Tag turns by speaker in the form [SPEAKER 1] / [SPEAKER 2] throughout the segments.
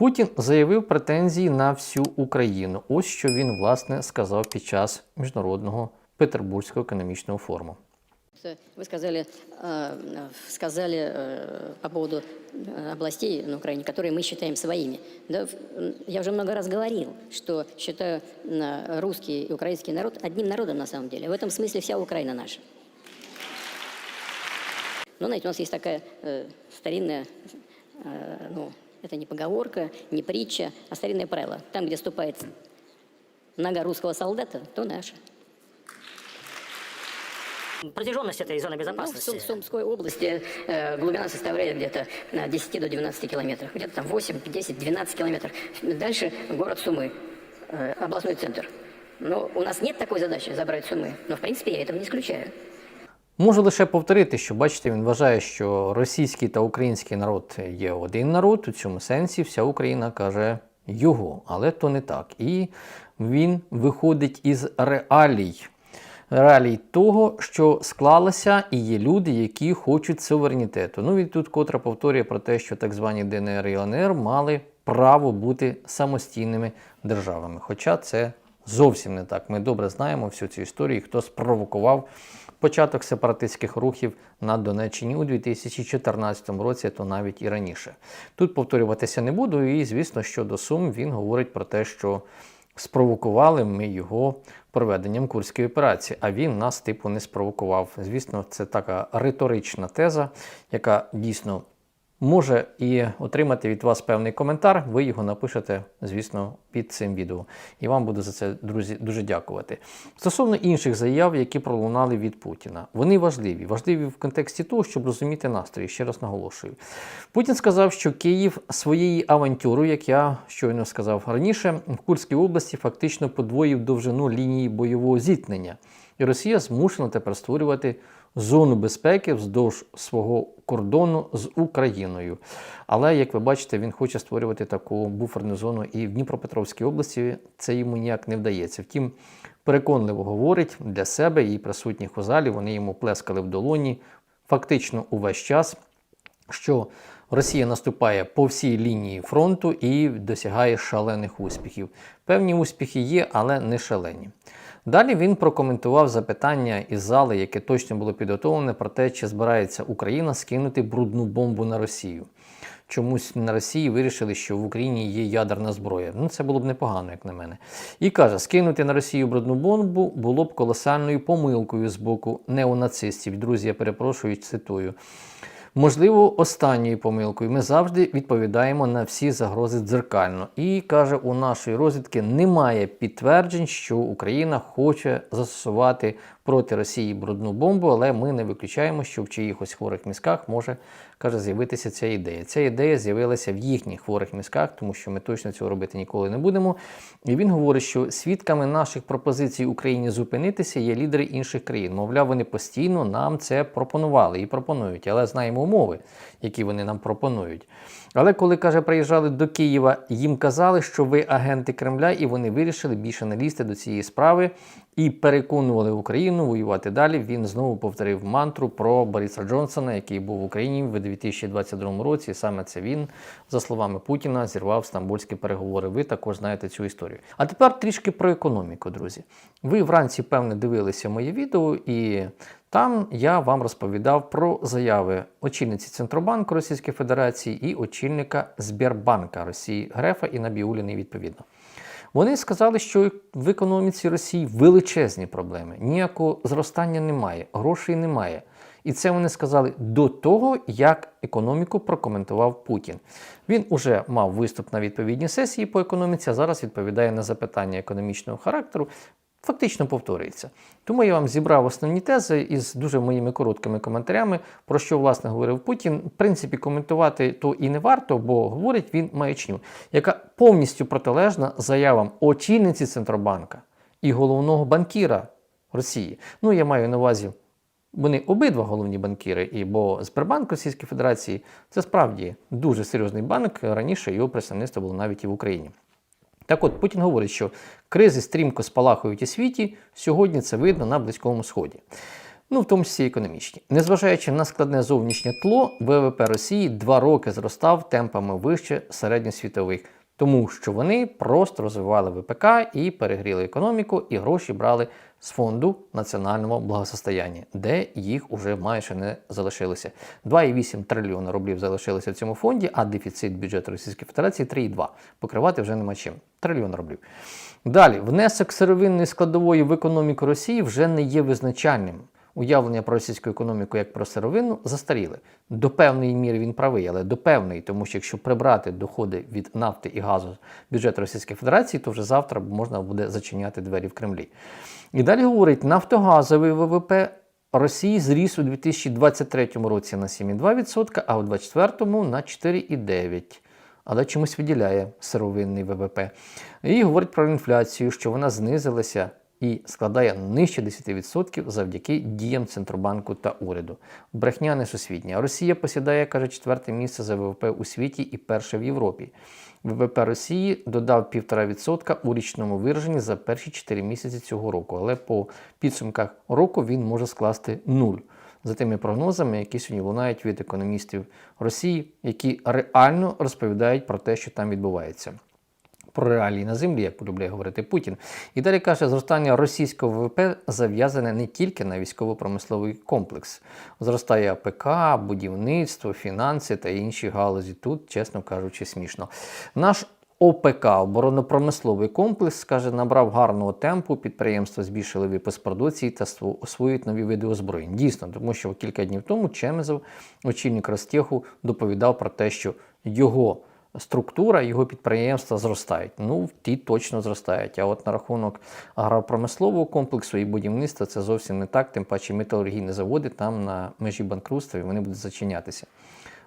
[SPEAKER 1] Путін заявив претензії на всю Україну. Ось що він власне сказав під час міжнародного Петербурзького економічного форуму.
[SPEAKER 2] Вы сказали, э, сказали э, по поводу э, областей на Украине, которые мы считаем своими. Да, в- м, я уже много раз говорил, что считаю м, русский и украинский народ одним народом на самом деле. В этом смысле вся Украина наша. Но, знаете, у нас есть такая э, старинная, э, ну, это не поговорка, не притча, а старинное правило. Там, где ступает нога русского солдата, то наша.
[SPEAKER 3] Протяженность этой зоны
[SPEAKER 2] Ну,
[SPEAKER 3] безопасности.
[SPEAKER 2] Сум- в Сумской области э, глубина составляет где-то на 10 до 12 километров. Где-то там 8, 10, 12 километров. Дальше город Сумы, э, областной центр. Но у нас нет такой задачи забрать Сумы. Но, в принципе, я этого не исключаю.
[SPEAKER 1] Можу лише повторити, що бачите, він вважає, що російський та український народ є один народ. У цьому сенсі вся Україна каже його, але то не так. І він виходить із реалій. Реалій того, що склалося, і є люди, які хочуть суверенітету. Ну, він тут котре повторює про те, що так звані ДНР і ЛНР мали право бути самостійними державами. Хоча це зовсім не так. Ми добре знаємо всю цю історію, хто спровокував початок сепаратистських рухів на Донеччині у 2014 році, то навіть і раніше. Тут повторюватися не буду, і звісно, щодо Сум він говорить про те, що спровокували ми його проведенням курської операції, а він нас типу не спровокував. Звісно, це така риторична теза, яка дійсно може і отримати від вас певний коментар. Ви його напишете, звісно, під цим відео. І вам буду за це, друзі, дуже дякувати. Стосовно інших заяв, які пролунали від Путіна, вони важливі. Важливі в контексті того, щоб розуміти настрої. Ще раз наголошую. Путін сказав, що Київ своєю авантюрою, як я щойно сказав раніше, в Курській області фактично подвоїв довжину лінії бойового зіткнення. І Росія змушена тепер створювати зону безпеки вздовж свого кордону з Україною. Але, як ви бачите, він хоче створювати таку буферну зону і в Дніпропетровській області це йому ніяк не вдається. Втім, переконливо говорить для себе і присутніх у залі. Вони йому плескали в долоні фактично увесь час що Росія наступає по всій лінії фронту і досягає шалених успіхів. Певні успіхи є, але не шалені. Далі він прокоментував запитання із зали, яке точно було підготовлене про те, чи збирається Україна скинути брудну бомбу на Росію. Чомусь на Росії вирішили, що в Україні є ядерна зброя. Ну, це було б непогано, як на мене. І каже, скинути на Росію брудну бомбу було б колосальною помилкою з боку неонацистів. Друзі, я перепрошую, цитую. Можливо, останньою помилкою ми завжди відповідаємо на всі загрози дзеркально. І каже, у нашої розвідки немає підтверджень, що Україна хоче застосувати проти Росії брудну бомбу, але ми не виключаємо, що в чиїхось хворих мізках може каже з'явитися ця ідея. Ця ідея з'явилася в їхніх хворих мізках, тому що ми точно цього робити ніколи не будемо. І він говорить, що свідками наших пропозицій Україні зупинитися є лідери інших країн. Мовляв, вони постійно нам це пропонували і пропонують, але знаємо умови, які вони нам пропонують. Але коли каже, приїжджали до Києва, їм казали, що ви агенти Кремля, і вони вирішили більше не лізти до цієї справи і переконували Україну воювати далі. Він знову повторив мантру про Бориса Джонсона, який був в Україні в 2022 році. Саме це він, за словами Путіна, зірвав стамбульські переговори. Ви також знаєте цю історію. А тепер трішки про економіку, друзі. Ви вранці, певне, дивилися моє відео, і там я вам розповідав про заяви очільниці Центробанку Російської Федерації і очільника Збірбанка Росії Грефа і Набіуліни відповідно. Вони сказали, що в економіці Росії величезні проблеми, ніякого зростання немає, грошей немає. І це вони сказали до того, як економіку прокоментував Путін. Він уже мав виступ на відповідній сесії по економіці, а зараз відповідає на запитання економічного характеру. Фактично повторюється. Тому я вам зібрав основні тези із дуже моїми короткими коментарями, про що власне говорив Путін. В принципі, коментувати то і не варто, бо говорить він маячню, яка повністю протилежна заявам очільниці Центробанка і головного банкіра Росії. Ну, я маю на увазі. Вони обидва головні банкіри, і бо Сбербанк Російської Федерації це справді дуже серйозний банк. Раніше його представництво було навіть і в Україні. Так от Путін говорить, що кризи стрімко спалахують у світі. Сьогодні це видно на Близькому Сході. ну в тому числі економічні. Незважаючи на складне зовнішнє тло, ВВП Росії два роки зростав темпами вище середньосвітових, тому що вони просто розвивали ВПК і перегріли економіку, і гроші брали з фонду національного благосостояння, де їх уже майже не залишилося. 2,8 трильйона рублів залишилося в цьому фонді, а дефіцит бюджету Російської Федерації 3,2. Покривати вже нема чим. Трильйон рублів. Далі, внесок сировинної складової в економіку Росії вже не є визначальним. Уявлення про російську економіку як про сировину застаріли. До певної міри він правий, але до певної, тому що якщо прибрати доходи від нафти і газу з бюджету Російської Федерації, то вже завтра можна буде зачиняти двері в Кремлі. І далі говорить, нафтогазовий ВВП Росії зріс у 2023 році на 7,2%, а у 2024 на 4,9%. Але чомусь виділяє сировинний ВВП. І говорить про інфляцію, що вона знизилася і складає нижче 10% завдяки діям Центробанку та уряду. Брехня несусвітня. Росія посідає, каже, четверте місце за ВВП у світі і перше в Європі. ВВП Росії додав 1,5% у річному вираженні за перші 4 місяці цього року, але по підсумках року він може скласти нуль. За тими прогнозами, які сьогодні лунають від економістів Росії, які реально розповідають про те, що там відбувається про реалії на землі, як полюбляє говорити Путін. І далі каже, зростання російського ВВП зав'язане не тільки на військово-промисловий комплекс. Зростає АПК, будівництво, фінанси та інші галузі. Тут, чесно кажучи, смішно. Наш ОПК, оборонно-промисловий комплекс, каже, набрав гарного темпу. Підприємства збільшили випуск продукції та освоюють нові види озброєнь. Дійсно, тому що кілька днів тому Чемезов, очільник Ростеху, доповідав про те, що його структура, його підприємства зростають. Ну, ті точно зростають. А от на рахунок агропромислового комплексу і будівництва це зовсім не так, тим паче металургійні заводи там на межі банкрутства і вони будуть зачинятися.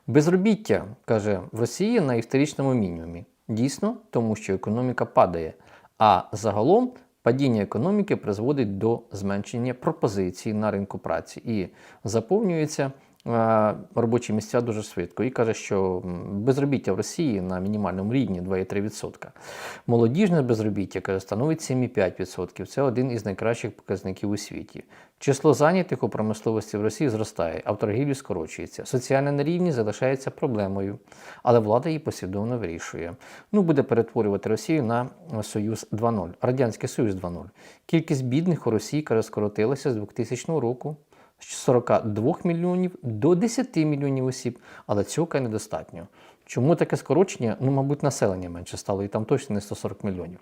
[SPEAKER 1] Безробіття, каже, в Росії на історичному мінімумі. Дійсно, тому що економіка падає. А загалом падіння економіки призводить до зменшення пропозицій на ринку праці і заповнюються е, робочі місця дуже швидко. І каже, що безробіття в Росії на мінімальному рівні 2,3%. Молодіжне безробіття каже, становить 7,5%. Це один із найкращих показників у світі. Число зайнятих у промисловості в Росії зростає, а в торгівлі скорочується. Соціальна нерівність залишається проблемою, але влада її послідовно вирішує. Ну, буде перетворювати Росію на Союз 2.0, Радянський Союз 2.0. Кількість бідних у Росії каже, скоротилася з 2000 року з 42 мільйонів до 10 мільйонів осіб, але цього недостатньо. Чому таке скорочення? Ну, мабуть, населення менше стало, і там точно не 140 мільйонів.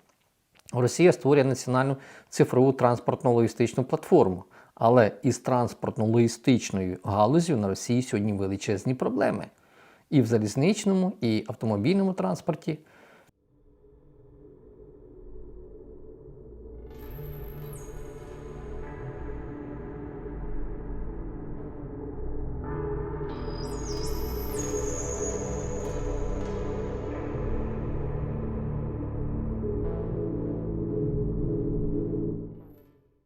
[SPEAKER 1] Росія створює національну цифрову транспортно-логістичну платформу. Але із транспортно-логістичною галузю на Росії сьогодні величезні проблеми. І в залізничному, і автомобільному транспорті.